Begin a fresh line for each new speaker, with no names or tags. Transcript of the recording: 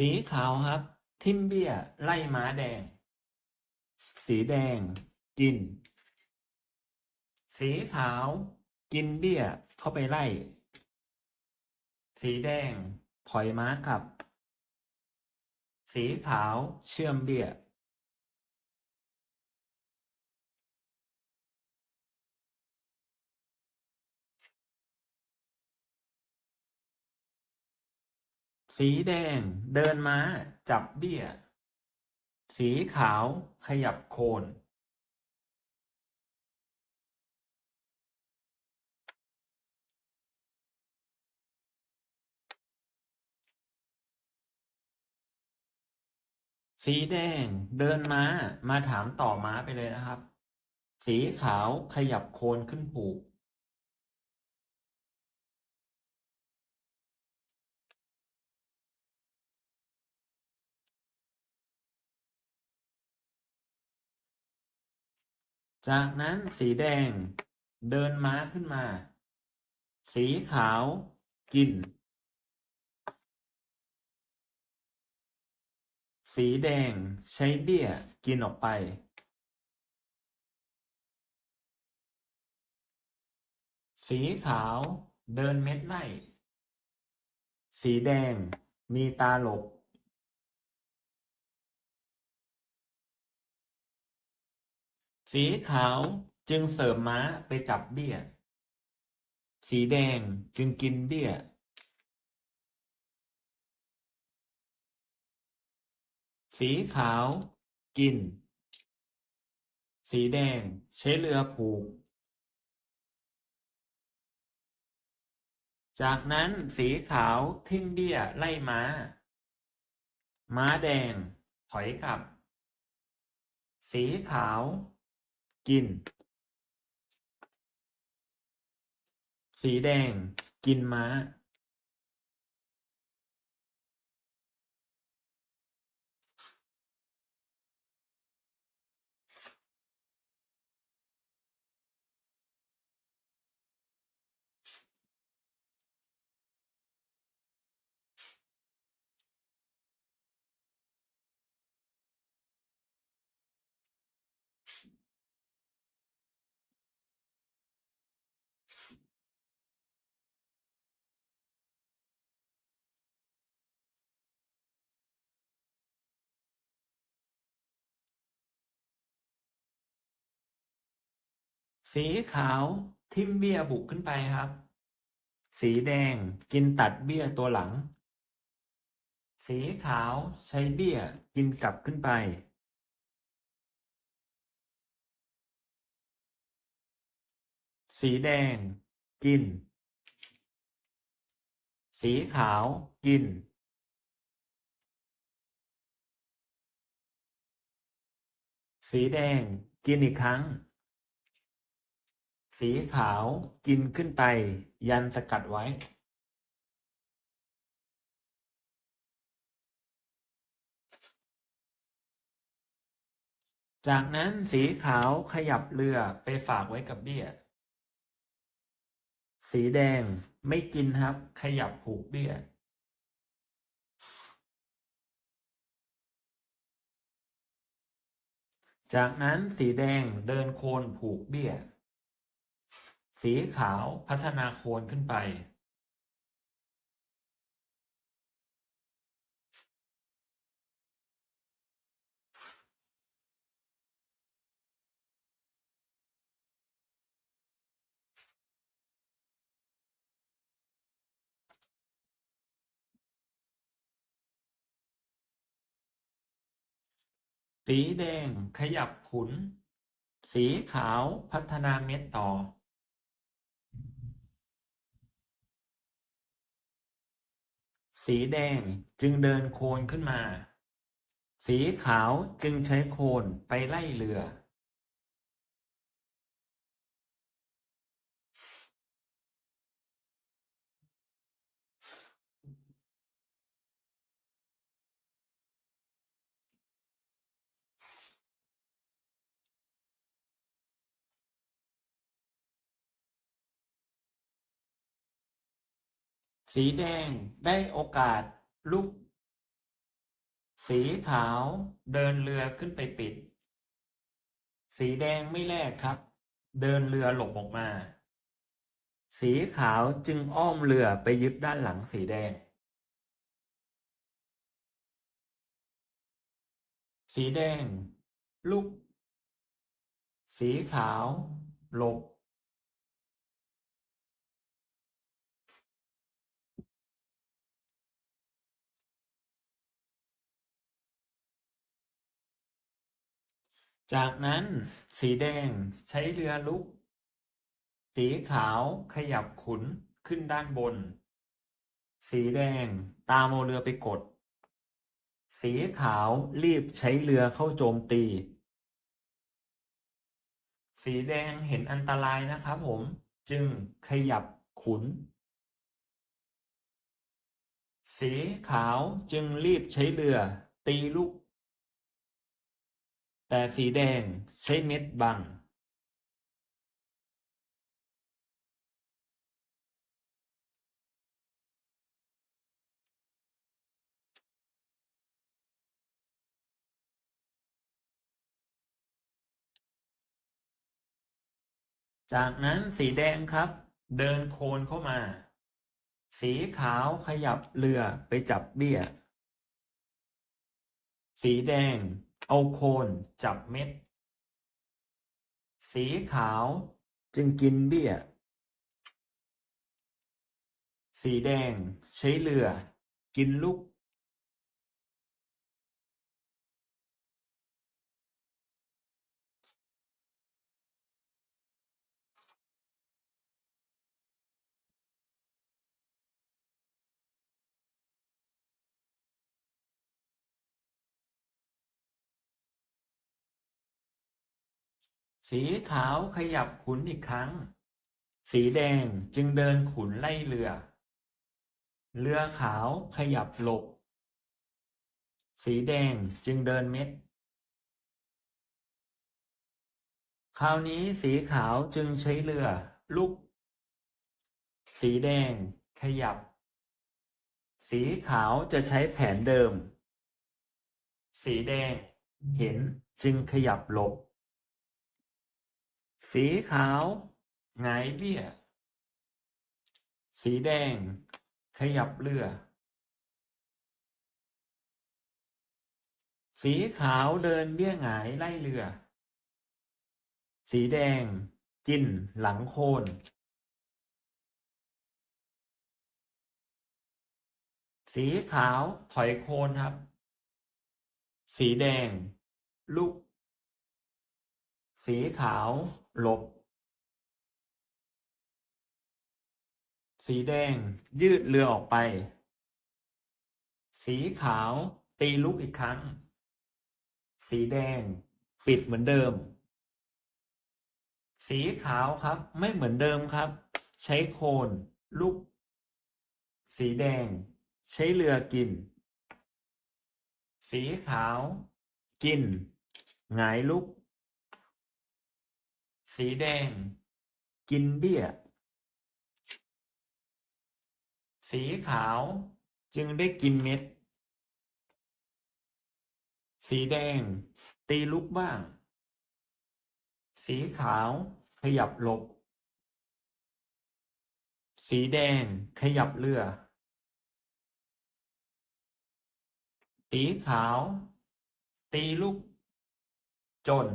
สีขาวครับ ทิมเบียไล่ม้าแดง สีแดง กิน สีขาว กินเบี้ยเข้าไปไล่ สีแดง ถอยม้ากลับ สีขาวเชื่อมเบี้ย สีแดง เดินม้า จับเบี้ย สีขาว ขยับโคน สีแดง เดินม้า มาถามต่อม้าไปเลยนะครับ สีขาวขยับโคนขึ้นผูก จากนั้นสีแดงเดินม้าขึ้นมา สีขาวกิน สีแดงใช้เบี้ยกินออกไป สีขาวเดินเม็ดไล่ สีแดงมีตาหลบ สีขาวจึงเสริมม้าไปจับเบี้ย สีแดงจึงกินเบี้ย สีขาวกิน สีแดงใช้เรือผูก จากนั้นสีขาวทิ่มเบี้ยไล่ม้า ม้าแดงถอยกลับ สีขาว กิน สีแดง กินม้า สีขาวทิมเบี้ยบุกขึ้นไปครับ สีแดงกินตัดเบี้ยตัวหลัง สีขาวใช้เบี้ยกินกลับขึ้นไป สีแดงกิน สีขาวกิน สีแดงกินอีกครั้ง สีขาวกินขึ้นไป ยันสกัดไว้ จากนั้นสีขาวขยับเรือไปฝากไว้กับเบี้ย สีแดงไม่กินครับ ขยับผูกเบี้ยจากนั้นสีแดงเดินโคนผูกเบี้ย สีขาวพัฒนาโคนขึ้นไปสีแดงขยับขุน สีขาวพัฒนาเม็ดต่อ สีแดงจึงเดินโคลนขึ้นมา สีขาวจึงใช้โคลนไปไล่เรือ สีแดงได้โอกาสลุก สีขาวเดินเรือขึ้นไปปิด สีแดงไม่แลกครับ เดินเรือหลบออกมา สีขาวจึงอ้อมเรือไปยึดด้านหลังสีแดง สีแดงลุก สีขาว หลบ จากนั้นสีแดงใช้เรือลุก สีขาวขยับขุนขึ้นด้านบน สีแดงตามเอาเรือไปกด สีขาวรีบใช้เรือเข้าโจมตี สีแดงเห็นอันตรายนะครับผมจึงขยับขุน สีขาวจึงรีบใช้เรือตีลูก แต่สีแดงใช้เม็ดบังจากนั้นสีแดงครับ เดินโคนเข้ามา สีขาวขยับเรือไปจับเบี้ย สีแดง เอาโคนจับเม็ด สีขาวจึงกินเบี้ย สีแดงใช้เรือ กินลูก สีขาวขยับขุนอีกครั้ง สีแดงจึงเดินขุนไล่เรือ เรือขาวขยับหลบ สีแดงจึงเดินเม็ด คราวนี้สีขาวจึงใช้เรือ ลุก สีแดงขยับ สีขาวจะใช้แผนเดิม สีแดงเห็นจึงขยับหลบ สีขาวหงายเบี้ย สีแดง ขยับเรือ สีขาวเดินเบี้ยหงายไล่เรือ สีแดงกินหลังโคน สีขาวถอยโคนครับ สีแดงลุกสีขาว ลบ สีแดง ยืดเรือออกไป สีขาว ตีลุกอีกครั้ง สีแดง ปิดเหมือนเดิม สีขาวครับ ไม่เหมือนเดิมครับ ใช้โคนลุกสีแดง ใช้เรือกิน สีขาว กิน หงายลุก สีแดง กินเบี้ย สีขาว จึงได้กินเม็ด สีแดง ตีลุกบ้าง สีขาว ขยับหลบ สีแดง ขยับเรือ สีขาว ตีลุก จน